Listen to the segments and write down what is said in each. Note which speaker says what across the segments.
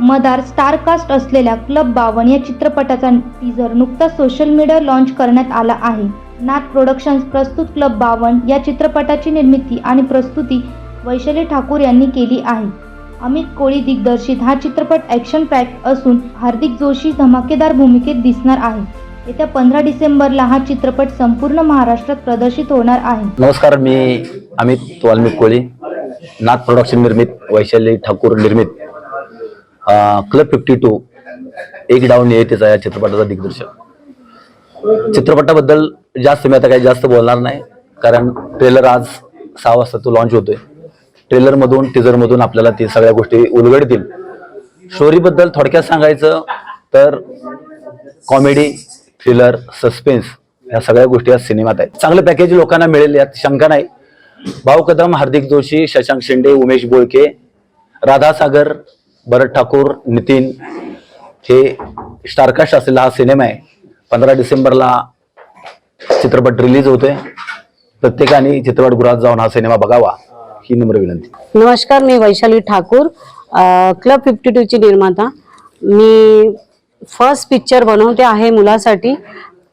Speaker 1: मदार स्टारकास्ट असलेल्या क्लब बावन या चित्रपटाचा टीझर नुकताच सोशल मीडियावर लॉन्च करण्यात आला आहे. नाथ प्रोडक्शन्स प्रस्तुत क्लब बावन या चित्रपटाची निर्मिती आणि प्रस्तुती वैशाली ठाकूर यांनी केली आहे. अमित कोळी दिग्दर्शित हा चित्रपट ॲक्शन पॅक असून हार्दिक जोशी धमाकेदार भूमिकेत दिसणार आहे. येत्या पंधरा डिसेंबरला हा चित्रपट संपूर्ण महाराष्ट्रात प्रदर्शित होणार आहे.
Speaker 2: नमस्कार मी अमित वाल्मिक कोळी. नाथ प्रोडक्शन निर्मित वैशाली ठाकूर निर्मित. क्लब फिफ्टी टू एक डाऊन येतेचा या चित्रपटाचा दिग्दर्शक. चित्रपटाबद्दल जास्त मी आता काही जास्त बोलणार नाही कारण ट्रेलर आज सहा वाजता तो लॉन्च होतोय. ट्रेलरमधून टीजरमधून आपल्याला ते सगळ्या गोष्टी उलगडतील. स्टोरीबद्दल थोडक्यात सांगायचं तर कॉमेडी थ्रिलर सस्पेन्स या सगळ्या गोष्टी या सिनेमात आहेत. चांगलं पॅकेज लोकांना मिळेल यात शंका नाही. भाऊ कदम हार्दिक जोशी शशांक शिंदे उमेश बोळके राधासागर भरत ठाकूर नितीन हे स्टारकास्ट असलेला हा सिनेमा आहे. पंधरा डिसेंबरला चित्रपट रिलीज होतोय. प्रत्येकाने चित्रपटगृहात जाऊन हा सिनेमा बघावा ही नम्र विनंती.
Speaker 3: नमस्कार मी वैशाली ठाकूर क्लब फिफ्टी टूची निर्माता. मी फर्स्ट पिक्चर बनवते आहे मुलासाठी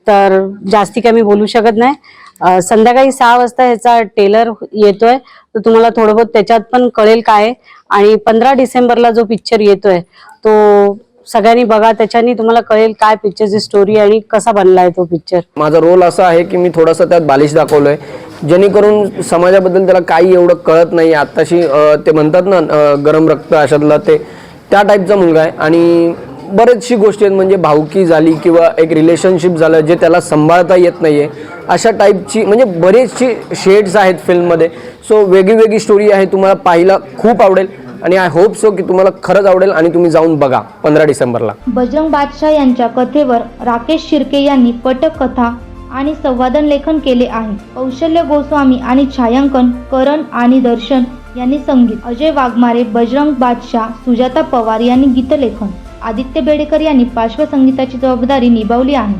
Speaker 3: तर जास्ती काय मी बोलू शकत नाही. संध्याकाळी सहा वाजता ह्याचा टेलर येतोय. तर तुम्हाला थोडं बहुत त्याच्यात पण कळेल काय आणि पंधरा डिसेंबरला जो पिक्चर येतोय तो सगळ्यांनी बघा त्याच्यानी तुम्हाला कळेल काय पिक्चरची स्टोरी आणि कसा बनलाय तो पिक्चर
Speaker 4: माझा रोल असा आहे की मी थोडासा त्यात बालिश दाखवलोय. जेणेकरून समाजाबद्दल त्याला काही एवढं कळत नाही. आत्ताशी ते म्हणतात ना गरम रक्त अशातला ते त्या टाईपचा मुलगा आहे. आणि बरेचशी गोष्टी आहेत म्हणजे भावकी झाली किंवा एक रिलेशनशिप झालं जे त्याला सांभाळता येत नाही आहे अशा टाईपची म्हणजे बरेचशी शेड्स आहेत फिल्ममध्ये सो वेगळी वेगळी स्टोरी आहे तुम्हाला पाहायला खूप आवडेल. आणि आय होप सो की तुम्हाला खरंच आवडेल आणि तुम्ही जाऊन बघा पंधरा डिसेंबरला.
Speaker 1: बजरंग बादशाह यांच्या कथेवर राकेश शिर्के यांनी पटकथा आणि संवादन लेखन केले आहे. कौशल्य गोस्वामी आणि छायांकन करण आणि दर्शन यांनी संगीत. अजय वाघमारे बजरंग बादशाह सुजाता पवार यांनी गीतलेखन. आदित्य बेडेकर यांनी पार्श्वसंगीताची जबाबदारी निभावली आहे.